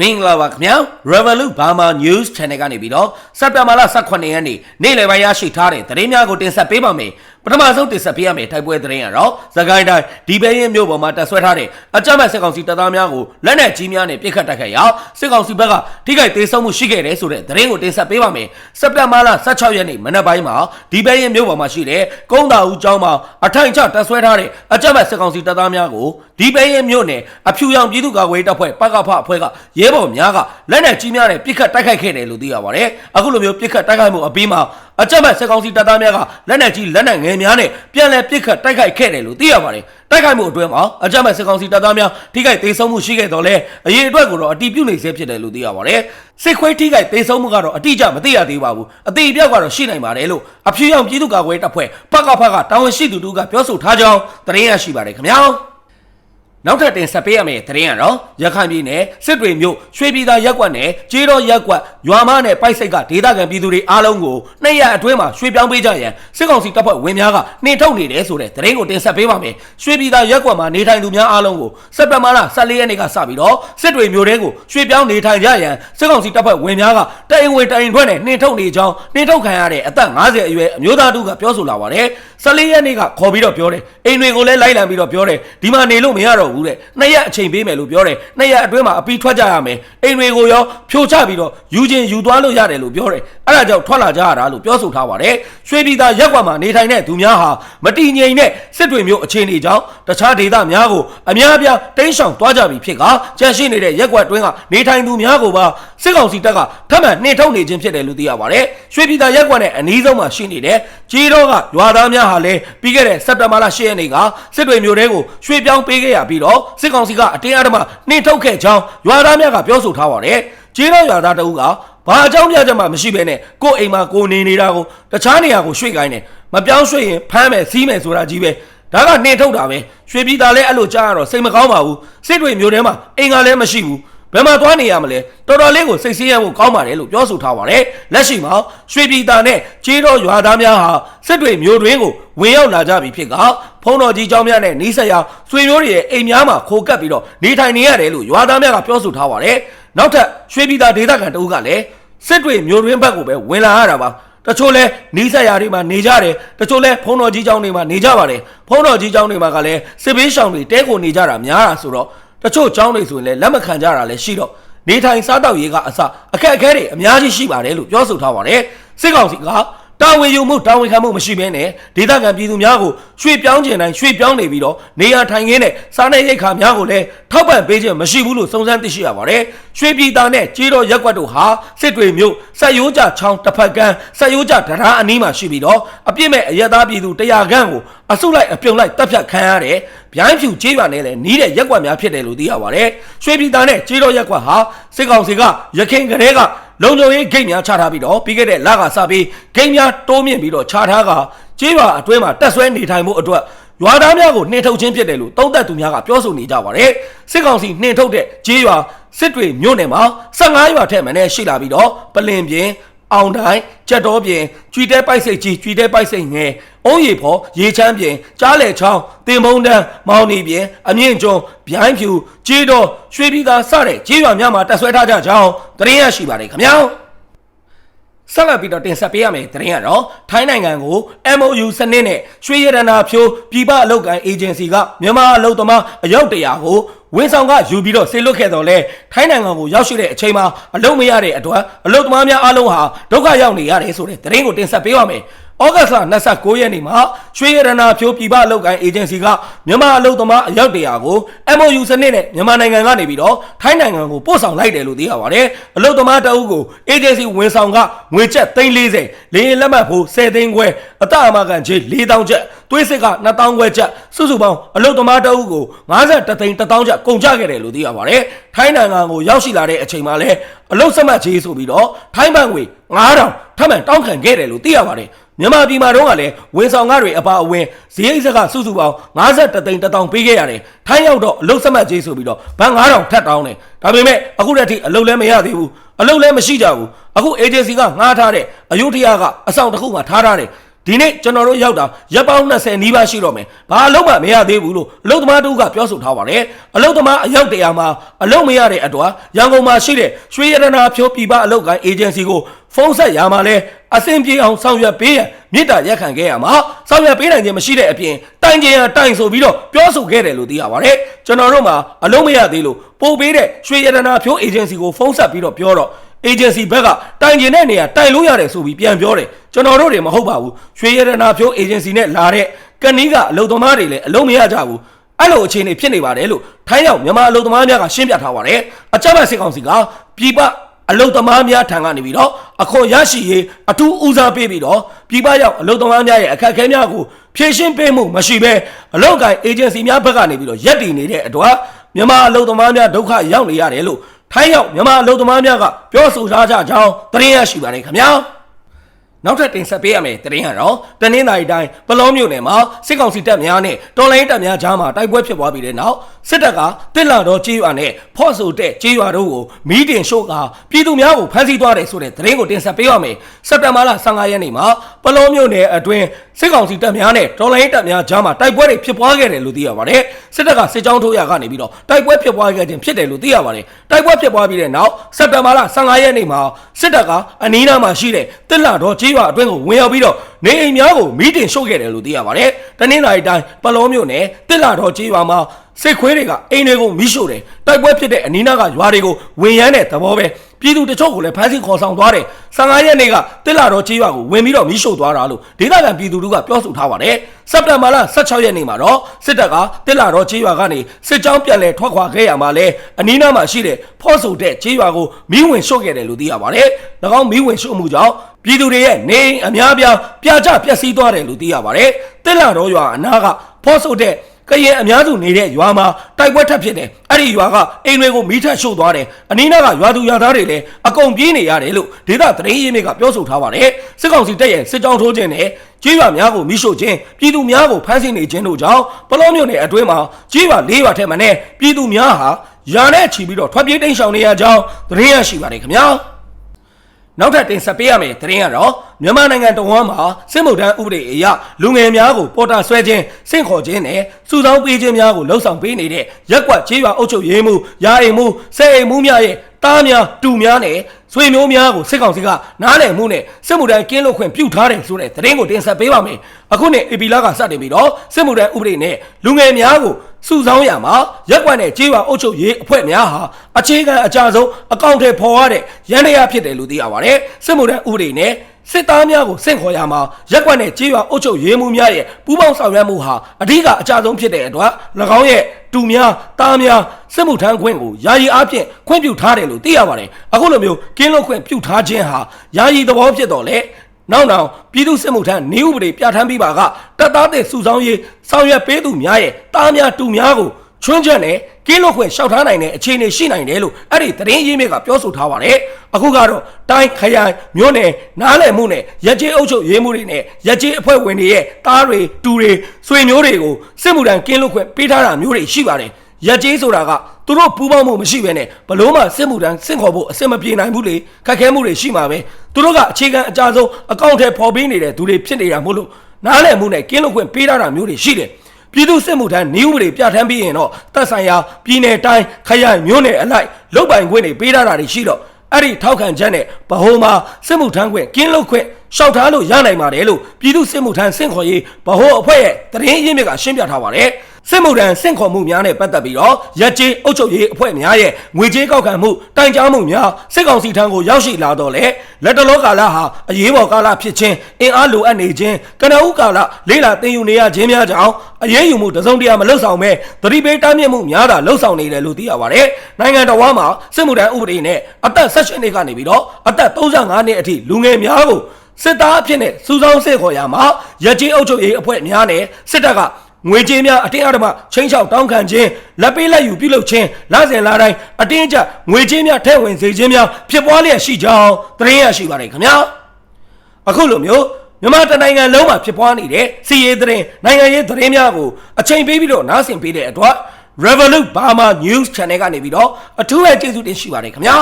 မင်္ဂလာပါခင်ဗျာ Revolut Burma News Channel ကနေပြီးတော့စက်တင်ဘာလ18ရက်နေ့နေ့လယ်ပိုင်းရရှိထားတဲ့သတင်းများကိုတင်ဆက်ပေးပါမယ် ပထမဆုံးတင်ဆက်ပေးရမယ့်တိုက်ပွဲသတင်းကတော့သခိုင်းတိုင်းဒီပဲရင်မြို့ပေါ်မှာတက်ဆွဲထားတဲ့အကြမ်းဖက်စစ်ကောင်စီတပ်သားများကိုလက်နက်ကြီးများနဲ့ပစ်ခတ်တိုက်ခိုက်ရာစစ်ကောင်စီဘက်ကထိခိုက်ဒေဆုံးမှုရှိခဲ့တယ်ဆိုတဲ့သတင်းကိုတင်ဆက်ပေးပါမယ်စက်တင်ဘာလ16ရက်နေ့မနက်ပိုင်းမှာဒီပဲရင်မြို့ပေါ်မှာရှိတဲ့ကုန်းတာဦးကျောင်းမှာအထိုင်ချတက်ဆွဲထားတဲ့အကြမ်းဖက်စစ်ကောင်စီတပ်သားများကိုဒီပဲရင်မြို့နယ်အဖြူရောင်ပြည်သူ့ကာကွယ်ရေးတပ်ဖွဲ့ပကဖအဖွဲ့ကရဲဘော်များကလက်နက်ကြီးများနဲ့ပစ်ခတ်တိုက်ခိုက်ခဲ့တယ်လို့သိရပါတယ်အခုလိုမျိုးပစ်ခတ်တိုက်ခိုက်မှုအပြီးမှာ အကြမ်းဖက်စစ်ကောင်စီတပ်သားများကလက်နက်ကြီးလက်နက်ငယ်များနဲ့ပြန်လည်ပစ်ခတ်တိုက်ခိုက်ခဲ့တယ်လို့သိရပါတယ်တိုက်ခိုက်မှုအတွင်းမှာအကြမ်းဖက်စစ်ကောင်စီတပ်သားများထိခိုက်ဒေဆုံးမှုရှိခဲ့တော့လဲအရေးအတွက်ကိုတော့အတိပြုနေစေဖြစ်တယ်လို့သိရပါတယ်စစ်ခွေးထိခိုက်ဒေဆုံးမှုကတော့အတိအကျမသိရသေးပါဘူးအသေးအပြောက်ကတော့ရှိနိုင်ပါတယ်လို့အဖြူရောင်ပြည်သူ့ကာကွယ်ရေးတပ်ဖွဲ့ပကဖကတာဝန်ရှိသူတို့ကပြောဆိုထားကြောင်းသတင်းရရှိပါတယ်ခင်ဗျာ နောက်ထပ်တင်ဆက်ပေးရမယ့်သတင်းကတော့ရခိုင်ပြည်နယ်စစ်တွေမြို့ရွှေပြည်သာရက်ကွက်နဲ့ကျေးတော်ရက်ကွက်ရွာမနဲ့ပိုက်စိတ်ကဒေသခံပြည်သူတွေအားလုံးကိုနှစ်ရက်အတွင်းမှာရွှေ့ပြောင်းပေးကြရန်စစ်ကောင်စီတပ်ဖွဲ့ဝင်များကနှင်ထုတ်နေတယ်ဆိုတဲ့သတင်းကိုတင်ဆက်ပေးပါမယ်ရွှေပြည်သာရက်ကွက်မှာနေထိုင်သူများအားလုံးကိုစက်တဘာလ14ရက်နေ့ကစပြီးတော့စစ်တွေမြို့တဲကိုရွှေ့ပြောင်းနေထိုင်ကြရန်စစ်ကောင်စီတပ်ဖွဲ့ဝင်များကတိုင်ဝင်တိုင်ထွက်နဲ့နှင်ထုတ်နေကြောင်းနှင်ထုတ်ခံရတဲ့အသက်50အရွယ်အမျိုးသားတို့ကပြောဆိုလာပါတယ်14ရက်နေ့ကခေါ်ပြီးတော့ပြောတယ်အိမ်တွေကိုလည်းလိုက်လံပြီးတော့ပြောတယ်ဒီမှာနေလို့မရတော့ဘူးတဲ့နှစ်ရက်အချိန်ပေးမယ်လို့ပြောတယ်နှစ်ရက်အတွင်းမှာအပြီးထွက်ကြရမယ်အိမ်တွေကိုရောဖြိုချပြီးတော့ယူခြင်းယူသွားလို့ရတယ်လို့ပြောတယ်အဲ့ဒါကြောင့်ထွက်လာကြရတာလို့ပြောဆိုထားပါတယ်ရွှေပြည်သာရက်ကွက်မှာနေထိုင်တဲ့သူများဟာမတည်ငြိမ်တဲ့စစ်တွေမျိုးအခြေအနေကြောင့်တခြားဒေသများကိုအများအပြားတိမ်းရှောင်သွားကြပြီဖြစ်ကကြန့်ရှိနေတဲ့ရက်ကွက်တွင်းကနေထိုင်သူများကိုပါစစ်ကောင်စီတပ်ကထပ်မံနှင်ထုတ်နေခြင်းဖြစ်တယ်လို့သိရပါတယ်ရွှေပြည်သာရက်ကွက်နဲ့အနီးဆုံးမှာရှိနေတဲ့ကြီးတော့ကရွာသားများဟာလည်းပြီးခဲ့တဲ့စက်တဘာလ10ရက်နေ့ကစစ်တွေမျိုးတဲကိုရွှေ့ပြောင်းပေးခဲ့ရပြီးတော့စစ်ကောင်စီကအတင်းအဓမ္မနှင်ထုတ်ခဲ့ကြောင်းရွာသားများကပြောဆိုထားပါတယ်ကြီးတော့ရွာသားတအုပ်ကဘာအကြောင်းပြချက်မှမရှိဘဲနဲ့ကိုယ့်အိမ်မှာကိုယ်နေနေတာကိုတခြားနေရာကိုရွှေ့ခိုင်းတယ်မပြောင်းရွှေ့ရင်ဖမ်းမယ်စီးမယ်ဆိုတာကြီးပဲဒါကနှင်ထုတ်တာပဲရွှေပြည်သားလည်းအဲ့လိုကြားရတော့စိတ်မကောင်းပါဘူးစစ်တွေမျိုးထဲမှာအိမ်ကလည်းမရှိဘူး ဘယ်မှာသွားနေရမလဲတော်တော်လေးကိုစိတ်ဆင်းရဲဖို့ကောင်းပါတယ်လို့ပြောဆိုထားပါတယ်လက်ရှိမှာရွှေပြည်သားနဲ့ကျေးတော်ရွာသားများဟာစစ်တွေမျိုးတွင်ကိုဝင်ရောက်လာကြပြီဖြစ်ကဖုံတော်ကြီးเจ้าများနဲ့နီးစပ်ရာဆွေမျိုးတွေရဲ့အိမ်များမှာခိုကပ်ပြီးတော့နေထိုင်နေရတယ်လို့ရွာသားများကပြောဆိုထားပါတယ်နောက်ထပ်ရွှေပြည်သားဒေသခံတဦးကလည်းစစ်တွေမျိုးတွင်ဘက်ကိုပဲဝင်လာရတာပါတချို့လဲနီးစပ်ရာတွေမှာနေကြတယ်တချို့လဲဖုံတော်ကြီးเจ้าတွေမှာနေကြပါတယ်ဖုံတော်ကြီးเจ้าတွေမှာကလည်းစစ်ဘေးရှောင်တွေတဲကိုနေကြတာများတာဆိုတော့ တချို့ကျောင်းတွေဆိုရင်လည်းလက်မခံကြတာလည်းရှိတော့နေထိုင်စားတောက်ရေးကအစအခက်အခဲတွေအများကြီးရှိပါတယ်လို့ပြောဆိုထားပါတယ်စစ်ကောင်စီက တာဝန်ယူမှုတာဝန်ခံမှုမရှိဘဲနဲ့ဒေသခံပြည်သူများကိုရွှေ့ပြောင်းခြင်းတိုင်းရွှေ့ပြောင်းနေပြီးတော့နေရာထိုင်ခင်းနဲ့စားနေရိတ်ခါများကိုလည်းထောက်ပံ့ပေးခြင်းမရှိဘူးလို့စုံစမ်းသိရှိရပါတယ်။ရွှေပြည်သားနဲ့ကြေးတော်ရက်ကွက်တို့ဟာစစ်တွေမျိုးဆက်ရိုးကြချောင်းတစ်ဖက်ကန်းဆက်ရိုးကြဒရာအနီးမှာရှိပြီးတော့အပြစ်မဲ့အရက်သားပြည်သူ100ခန့်ကိုအစုလိုက်အပြုံလိုက်တပ်ဖြတ်ခံရတဲ့ဗျိုင်းဖြူကြေးရွာနဲ့လည်းနီးတဲ့ရက်ကွက်များဖြစ်တယ်လို့သိရပါတယ်။ရွှေပြည်သားနဲ့ကြေးတော်ရက်ကွက်ဟာစစ်ကောင်စီကရခိုင်ကလေးက လုံခြုံရေးဂိတ်များချထားပြီးတော့ပြီးခဲ့တဲ့လကစပြီးဂိတ်များတိုးမြင့်ပြီးတော့ချထားကကြေးရွာအတွင်းမှာတက်ဆွဲနေထိုင်မှုအတွက်ရွာသားများကိုနှင်ထုတ်ခြင်းဖြစ်တယ်လို့သုံးသပ်သူများကပြောဆိုနေကြပါတယ်စစ်ကောင်စီနှင်ထုတ်တဲ့ကြေးရွာစစ်တွေမြို့နယ်မှာ15ရွာထက်မနည်းရှိလာပြီးတော့ပလင်ပြင်း အောင်တိုင်းကြက်တော်ပြင်ကြွီတဲပိုက်စိတ်ကြီးကြွီတဲပိုက်စိတ်ငယ်အုံးရီဖော်ရေချမ်းပြင်ကြားလေချောင်းတင်မုံတန်းမောင်နီပြင်အမြင့်ကျွန်းဗျိုင်းဖြူကြေးတော်ရွှေပြည်သာစတဲ့ကြေးရွာများမှာတက်ဆွဲထားကြကြောင်းသတင်းရရှိပါတယ်ခင်ဗျာ ဆက်လက်ပြီးတော့တင်ဆက်ပေးရမယ်သတင်းကတော့ထိုင်းနိုင်ငံကို MOU စနစ်နဲ့ရွှေရတနာဖြိုးပြည်ပအလုပ်ကိုင်အေဂျင်စီကမြန်မာအလုပ်သမားအယောက်တရာကိုဝန်ဆောင်ကယူပြီးတော့ဆေးလွတ်ခဲ့တော့လဲထိုင်းနိုင်ငံကိုရောက်ရှိတဲ့အချိန်မှာအလုပ်မရတဲ့အတွက်အလုပ်သမားများအားလုံးဟာဒုက္ခရောက်နေရတယ်ဆိုတဲ့သတင်းကိုတင်ဆက်ပေးပါမယ်။ ဩဂတ်စ်လ29ရက်နေ့မှာရွှေရတနာဖြိုးပြည်ပအလုပ်ကိုင်အေဂျင်စီကမြန်မာအလုပ်သမားအယောက်တရာကို MOU စနစ်နဲ့မြန်မာနိုင်ငံကနေပြီးတော့ထိုင်းနိုင်ငံကိုပို့ဆောင်လိုက်တယ်လို့သိရပါတယ်။အလုပ်သမားတအုပ်ကိုအေဂျင်စီဝန်ဆောင်ကငွေကျပ်340လေရင်လက်မှတ်ဖို့10သိန်းခွဲအတအမကန်ချေ4000ကျပ်သွေးစစ်က2000ခွဲကျပ်စုစုပေါင်းအလုပ်သမားတအုပ်ကို50သိန်း1000ကျပ်ကုန်ကျခဲ့တယ်လို့သိရပါတယ်။ထိုင်းနိုင်ငံကိုရောက်ရှိလာတဲ့အချိန်မှာလဲအလုပ်စမှတ်ချေဆိုပြီးတော့ထိုင်းဘတ်ငွေ9000ထပ်မံတောင်းခံခဲ့တယ်လို့သိရပါတယ်။ မြန်မာပြည်မှာတော့ကလည်းဝန်ဆောင်ကားတွေအပါအဝင်ဈေးအိတ်စကစုစုပေါင်း50သိန်း1000ပေးခဲ့ရတယ်။ထိုင်းရောက်တော့အလုပ်စမှတ်ချေဆိုပြီးတော့ဘတ်9000ထပ်တောင်းတယ်။ဒါပေမဲ့အခုတည်းထိအလုပ်လည်းမရသေးဘူး။အလုပ်လည်းမရှိကြဘူး။အခု agency ကငှားထားတဲ့အယုထရာကအဆောင်တစ်ခုမှထားထားတယ်။ဒီနေ့ကျွန်တော်တို့ရောက်တာရပ်ပေါင်း20နီးပါးရှိတော့မယ်ဘာအလုံးမှမရသေးဘူးလို့အလုသမားတို့ကပြောဆိုထားပါတယ်အလုသမားအယောက်တရာမှာအလုံးမရတဲ့အတွက်ရန်ကုန်မှာရှိတဲ့ရွှေရတနာဖြိုးပြည်ပအလုကိုင်းအေဂျင်စီကိုဖုန်းဆက်ရမှာလဲ အဆင်ပြေအောင်ဆောင်ရွက်ပေးရန်မြစ်တာရက်ခံခဲ့ရမှာဆောင်ရွက်ပေးနိုင်ခြင်းမရှိတဲ့အပြင်တိုင်ကျင်ရတိုင်ဆိုပြီးတော့ပြောဆိုခဲ့တယ်လို့သိရပါတယ်ကျွန်တော်တို့မှာအလုံးမရသေးလို့ပို့ပေးတဲ့ရွှေရတနာဖြိုးအေဂျင်စီကိုဖုန်းဆက်ပြီးတော့ပြောတော့ agency ဘက်ကတိုင်ကျင်တဲ့နေရာတိုင်လို့ရတယ်ဆိုပြီးပြန်ပြောတယ်ကျွန်တော်တို့တွေမဟုတ်ပါဘူးရွှေရတနာဖြိုး agency နဲ့လာတဲ့ကနီးကအလုံသမားတွေလည်းအလုံးမရကြဘူးအဲ့လိုအခြေအနေဖြစ်နေပါတယ်လို့ထိုင်းရောက်မြန်မာအလုံသမားများကရှင်းပြထားပါတယ်အကြမ်းဖက်စစ်ကောင်စီကပြည်ပ အလုံသမားများထံကနေပြီးတော့အခွန်ရရှိရေးအထူးဦးစားပေးပြီးတော့ပြည်ပရောက်အလုံသမားများရဲ့အခက်အခဲများကိုဖြည့်ရှင်းပေးမှုမရှိဘဲအလုံကိုင် agency များဘက်ကနေပြီးတော့ရက်တည်နေတဲ့အတွက်မြန်မာအလုံသမားများဒုက္ခရောက်နေရတယ်လို့ထိုင်းရောက်မြန်မာအလုပ်သမားများကပြောဆိုထားကြကြောင်းသတင်းရရှိပါတယ်ခင်ဗျာ နောက်ထပ်တင်ဆက်ပေးရမယ်သတင်းကတော့တနင်္လာရီတိုင်းပလောမျိုးနယ်မှာစစ်ကောင်စီတပ်များနဲ့တော်လိုင်းတပ်များကြားမှာတိုက်ပွဲဖြစ်ပွားပြီးတဲ့နောက်စစ်တပ်ကတစ်လာတော်ကြေးရွာနဲ့ဖော့ဆိုတဲ့ကြေးရွာတို့ကိုမီးတင်ရှို့ကပြည်သူများကိုဖမ်းဆီးသွားတယ်ဆိုတဲ့သတင်းကိုတင်ဆက်ပေးရမယ်စက်တင်ဘာလ15ရက်နေ့မှာပလောမျိုးနယ်အတွင်းစစ်ကောင်စီတပ်များနဲ့တော်လိုင်းတပ်များကြားမှာတိုက်ပွဲတွေဖြစ်ပွားခဲ့တယ်လို့သိရပါတယ်စစ်တပ်ကစစ်ကြောင်းထိုးရကနေပြီးတော့တိုက်ပွဲဖြစ်ပွားခဲ့ခြင်းဖြစ်တယ်လို့သိရပါတယ်တိုက်ပွဲဖြစ်ပွားပြီးတဲ့နောက်စက်တင်ဘာလ15ရက်နေ့မှာစစ်တပ်ကအနီးနားမှာရှိတဲ့တစ်လာတော်ကြေးရွာအတွင်းကိုဝင်ရောက်ပြီးတော့နေအိမ်များကိုမီးတင်ရှို့ခဲ့တယ်လို့သိရပါတယ်တနင်္လာရီတိုင်းပလောမျိုးနယ်တစ်လာတော်ကြေးရွာမှာစစ်ခွေးတွေကအိမ်တွေကိုမီးရှို့တယ်တိုက်ပွဲဖြစ်တဲ့အနီးနားကရွာတွေကိုဝင်ရမ်းတဲ့သဘောပဲ ပြည်သူတချို့ကိုလည်းဖမ်းဆီးခေါ်ဆောင်သွားတယ်15ရက်နေ့ကတစ်လာတော်ကြေးရွာကိုဝင်ပြီးတော့မီးရှို့သွားတာလို့ဒေသခံပြည်သူတို့ကပြောဆိုထားပါတယ်စက်တင်ဘာလ16ရက်နေ့မှာတော့စစ်တပ်ကတစ်လာတော်ကြေးရွာကနေစစ်ကြောင်းပြန်လည်ထွက်ခွာခဲ့ရမှာလဲအနီးနားမှာရှိတဲ့ဖော့ဆိုတဲ့ကြေးရွာကိုမီးဝင်ရှို့ခဲ့တယ်လို့သိရပါတယ်၎င်းမီးဝင်ရှို့မှုကြောင့်ပြည်သူတွေရဲ့နေအိမ်အများအပြားပြာကျပျက်စီးသွားတယ်လို့သိရပါတယ်တစ်လာတော်ရွာအနားကဖော့ဆိုတဲ့ ကရင်အများစုနေတဲ့ရွာမှာတိုက်ပွဲထပ်ဖြစ်တယ်အဲ့ဒီရွာကအိမ်တွေကိုမီးထပ်ရှို့သွားတယ်အနီးနားကရွာသူရွာသားတွေလည်းအကုန်ပြေးနေရတယ်လို့ဒေသသတင်းရင်းမြစ်ကပြောဆိုထားပါတယ်စစ်ကောင်စီတပ်ရဲ့စစ်ကြောင်းထိုးခြင်းနဲ့ကြေးရွာများကိုမီးရှို့ခြင်းပြည်သူများကိုဖမ်းဆီးနေခြင်းတို့ကြောင့်ပလောမျိုးနယ်အတွင်းမှာကြေးရွာ၄ရွာထက်မနည်းပြည်သူများဟာရာနဲ့ချီပြီးတော့ထွက်ပြေးတိမ်းရှောင်နေရကြောင်းသတင်းရရှိပါတယ်ခင်ဗျာ နောက်ထပ်တင်ဆက်ပေးရမယ့်သတင်းကတော့မြန်မာနိုင်ငံတော်ဝန်မှာစစ်မှုထမ်းဥပဒေအရလူငယ်များကိုပေါ်တာဆွဲခြင်းစင့်ခေါ်ခြင်းနဲ့စုဆောင်းပေးခြင်းများကိုလှုံ့ဆော်ပေးနေတဲ့ရက်ကွက်ကျေးရွာအုပ်ချုပ်ရေးမှုယာအိမ်မှုဆဲအိမ်မှုများရဲ့တားများတူများနဲ့ဆွေမျိုးများကိုစစ်ကောင်စီကနားလည်မှုနဲ့စစ်မှုထမ်းကင်းလွတ်ခွင့်ပြုထားတယ်ဆိုတဲ့သတင်းကိုတင်ဆက်ပေးပါမယ်အခုနှစ်အေပီလာကစတင်ပြီးတော့စစ်မှုထမ်းဥပဒေနဲ့လူငယ်များကို စုဆောင်းရမှာရက်ကွက်နဲ့ကျေးရွာအုပ်ချုပ်ရေးအဖွဲ့များဟာအခြေခံအကြဆုံးအကောင့်ထဲပေါ်ရတဲ့ရန်တရားဖြစ်တယ်လို့သိရပါတယ်စစ်မှုထမ်းဥပဒေနဲ့စစ်သားများကိုစင့်ခေါ်ရမှာရက်ကွက်နဲ့ကြေးရွာအုပ်ချုပ်ရေးမှုများရဲ့ပူးပေါင်းဆောင်ရွက်မှုဟာအဓိကအကြဆုံးဖြစ်တဲ့အတွက်၎င်းရဲ့တူများတားများစစ်မှုထမ်းခွင့်ကိုယာယီအားဖြင့်ခွင့်ပြုထားတယ်လို့သိရပါတယ်အခုလိုမျိုးကင်းလွတ်ခွင့်ပြုထားခြင်းဟာယာယီသဘောဖြစ်တော့လေ နောက်နောက်ပြည်သူစစ်မှုထမ်းနေဥပဒေပြဋ္ဌာန်းပြီးပါကတပ်သားတဲ့စုဆောင်ရေးဆောင်ရွက်ပေးသူများရဲ့တားများတူများကိုချွန်းချက်နဲ့ကင်းလွတ်ခွင့်လျှောက်ထားနိုင်တဲ့အခြေအနေရှိနိုင်တယ်လို့အဲ့ဒီသတင်းရင်းမြစ်ကပြောဆိုထားပါတယ်အခုကတော့တိုင်းခရိုင်မြို့နယ်နားလည်မှုနဲ့ရက်ကျေးအုပ်ချုပ်ရေးမှုတွေနဲ့ရက်ကျေးအဖွဲ့ဝင်တွေရဲ့တားတွေတူတွေဆွေမျိုးတွေကိုစစ်မှုထမ်းကင်းလွတ်ခွင့်ပေးထားတာမျိုးတွေရှိပါတယ်ရက်ကျေးဆိုတာက သူတို့ပူးပေါင်းမှုမရှိဘဲနဲ့ဘလို့မှစစ်မှုထမ်းစင့်ခေါ်ဖို့အစစ်မပြေနိုင်ဘူးလေခက်ခဲမှုတွေရှိမှာပဲသူတို့ကအခြေခံအကြဆုံးအကောင့်ထဲပေါ်ပေးနေတဲ့သူတွေဖြစ်နေတာမို့လို့နားလည်မှုနဲ့ကင်းလွတ်ခွင့်ပေးထားတာမျိုးတွေရှိတယ်ပြည်သူစစ်မှုထမ်းနေဥပဒေပြဋ္ဌာန်းပြီးရင်တော့တပ်ဆိုင်ရာပြည်နယ်တိုင်းခရိုင်မြို့နယ်အလိုက်လုတ်ပိုင်ခွင့်တွေပေးထားတာတွေရှိတော့အဲ့ဒီထောက်ခံချက်နဲ့ဗဟိုမှာစစ်မှုထမ်းခွင့်ကင်းလွတ်ခွင့်ရှောက်ထားလို့ရနိုင်ပါတယ်လို့ပြည်သူစစ်မှုထမ်းစင့်ခေါ်ရေးဗဟိုအဖွဲ့ရဲ့တရင်ရင်းမြစ်ကရှင်းပြထားပါတယ်စစ်မှုထမ်းစင့်ခေါ်မှုများနဲ့ပတ်သက်ပြီးတော့ရက်ကျေးအုပ်ချုပ်ရေးအဖွဲ့များရဲ့ငွေကြေးကောက်ခံမှုတိုင်ကြားမှုများစစ်ကောင်စီထံကိုရောက်ရှိလာတော့လေလက်တလောကာလဟာအရေးပေါ်ကာလဖြစ်ခြင်းအင်အားလိုအပ်နေခြင်းကနဦးကာလလေးလာတင်ယူနေရခြင်းများကြောင့်အရေးယူမှုတစုံတရာမလှုပ်ဆောင်ပဲသတိပေးတားမြစ်မှုများတာလှုပ်ဆောင်နေတယ်လို့သိရပါတယ်နိုင်ငံတော်မှာစစ်မှုထမ်းဥပဒေနဲ့အသက်16နှစ်ကနေပြီးတော့အသက်35နှစ်အထိလူငယ်များကို စစ်သားအဖြစ်နဲ့စူးစောင်းစစ်ခေါ်ရမှာရက်ကြီးအုပ်ချုပ်ရေးအဖွဲ့များနဲ့စစ်တပ်ကငွေကြေးများအတင်းအဓမ္မချင်းချောက်တောင်းခံခြင်းလက်ပေးလက်ယူပြုလုပ်ခြင်းလစဉ်လာတိုင်းအတင်းအကျပ်ငွေကြေးများထည့်ဝင်စေခြင်းများဖြစ်ပွားလျက်ရှိကြောင်းသတင်းရရှိပါတယ်ခင်ဗျာအခုလိုမျိုးမြန်မာတနိုင်ငံလုံးမှာဖြစ်ပွားနေတဲ့စီရေးသတင်းနိုင်ငံရေးသတင်းများကိုအချိန်ပေးပြီးတော့နားဆင်ပေးတဲ့အတွက် Revolut Burma News Channel ကနေပြီးတော့အထူးပဲကျေးဇူးတင်ရှိပါတယ်ခင်ဗျာ